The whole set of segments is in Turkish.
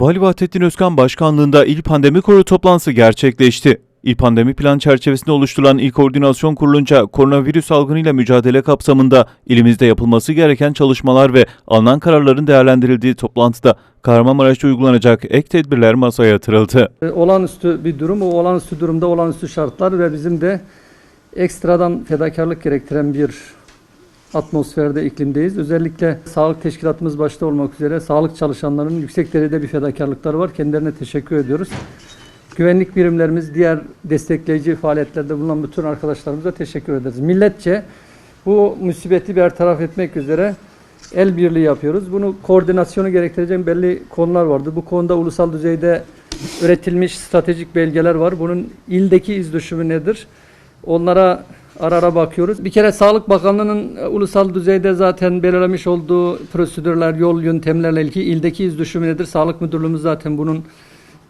Vali Vahdettin Özkan başkanlığında İl Pandemi Kurulu toplantısı gerçekleşti. İl Pandemi Plan çerçevesinde oluşturulan İl Koordinasyon Kurulunca koronavirüs salgınıyla mücadele kapsamında ilimizde yapılması gereken çalışmalar ve alınan kararların değerlendirildiği toplantıda Kahramanmaraş'ta uygulanacak ek tedbirler masaya yatırıldı. E, olağanüstü bir durum. O olağanüstü durumda olağanüstü şartlar ve bizim de ekstradan fedakarlık gerektiren bir atmosferde, iklimdeyiz. Özellikle sağlık teşkilatımız başta olmak üzere sağlık çalışanlarının yüksek derecede bir fedakarlıkları var. Kendilerine teşekkür ediyoruz. Güvenlik birimlerimiz, diğer destekleyici faaliyetlerde bulunan bütün arkadaşlarımıza teşekkür ederiz. Milletçe bu musibeti bertaraf etmek üzere el birliği yapıyoruz. Bunu koordinasyonu gerektirecek belli konular vardı. Bu konuda ulusal düzeyde üretilmiş stratejik belgeler var. Bunun ildeki iz düşümü nedir? Onlara ara ara bakıyoruz. Bir kere Sağlık Bakanlığı'nın e, ulusal düzeyde zaten belirlemiş olduğu prosedürler, yol yöntemlerle ilgili ildeki iz düşümü nedir? Sağlık Müdürlüğümüz zaten bunun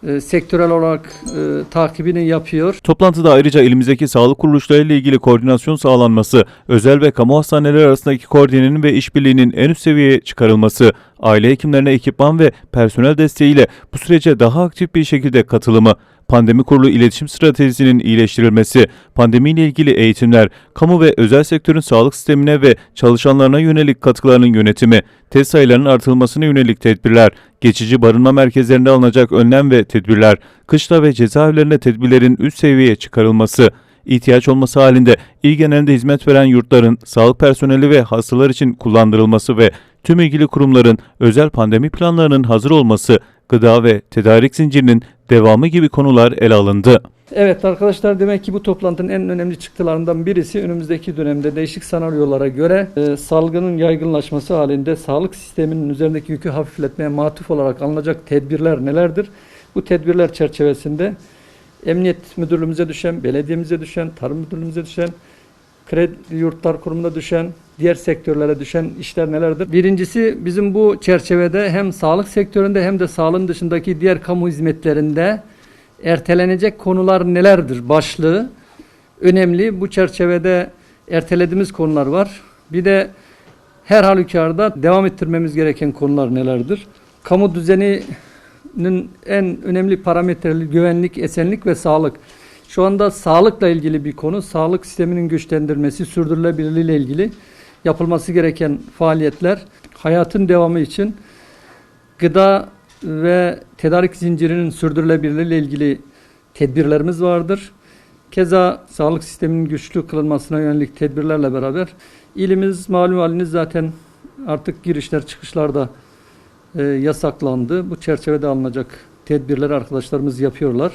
e, sektörel olarak e, takibini yapıyor. Toplantıda ayrıca elimizdeki sağlık kuruluşlarıyla ilgili koordinasyon sağlanması, özel ve kamu hastaneleri arasındaki koordinenin ve işbirliğinin en üst seviyeye çıkarılması, aile hekimlerine ekipman ve personel desteğiyle bu sürece daha aktif bir şekilde katılımı, pandemi kurulu iletişim stratejisinin iyileştirilmesi, pandemiyle ilgili eğitimler, kamu ve özel sektörün sağlık sistemine ve çalışanlarına yönelik katkılarının yönetimi, test sayılarının artırılmasına yönelik tedbirler, geçici barınma merkezlerinde alınacak önlem ve tedbirler, kışla ve cezaevlerinde tedbirlerin üst seviyeye çıkarılması, ihtiyaç olması halinde il genelinde hizmet veren yurtların sağlık personeli ve hastalar için kullandırılması ve tüm ilgili kurumların özel pandemi planlarının hazır olması, gıda ve tedarik zincirinin devamı gibi konular ele alındı. Evet arkadaşlar demek ki bu toplantının en önemli çıktılarından birisi önümüzdeki dönemde değişik senaryolara göre e, salgının yaygınlaşması halinde sağlık sisteminin üzerindeki yükü hafifletmeye matuf olarak alınacak tedbirler nelerdir? Bu tedbirler çerçevesinde Emniyet Müdürlüğümüze düşen, belediyemize düşen, Tarım Müdürlüğümüze düşen, Kredi Yurtlar Kurumu'na düşen, diğer sektörlere düşen işler nelerdir? Birincisi bizim bu çerçevede hem sağlık sektöründe hem de sağlığın dışındaki diğer kamu hizmetlerinde ertelenecek konular nelerdir başlığı önemli. Bu çerçevede ertelediğimiz konular var. Bir de her halükarda devam ettirmemiz gereken konular nelerdir? Kamu düzeninin en önemli parametreleri güvenlik, esenlik ve sağlık. Şu anda sağlıkla ilgili bir konu. Sağlık sisteminin güçlendirmesi, sürdürülebilirliği ile ilgili yapılması gereken faaliyetler hayatın devamı için gıda ve tedarik zincirinin sürdürülebilirliği ile ilgili tedbirlerimiz vardır. Keza sağlık sisteminin güçlü kılınmasına yönelik tedbirlerle beraber ilimiz malum haliniz zaten artık girişler çıkışlarda e, yasaklandı. Bu çerçevede alınacak tedbirleri arkadaşlarımız yapıyorlar.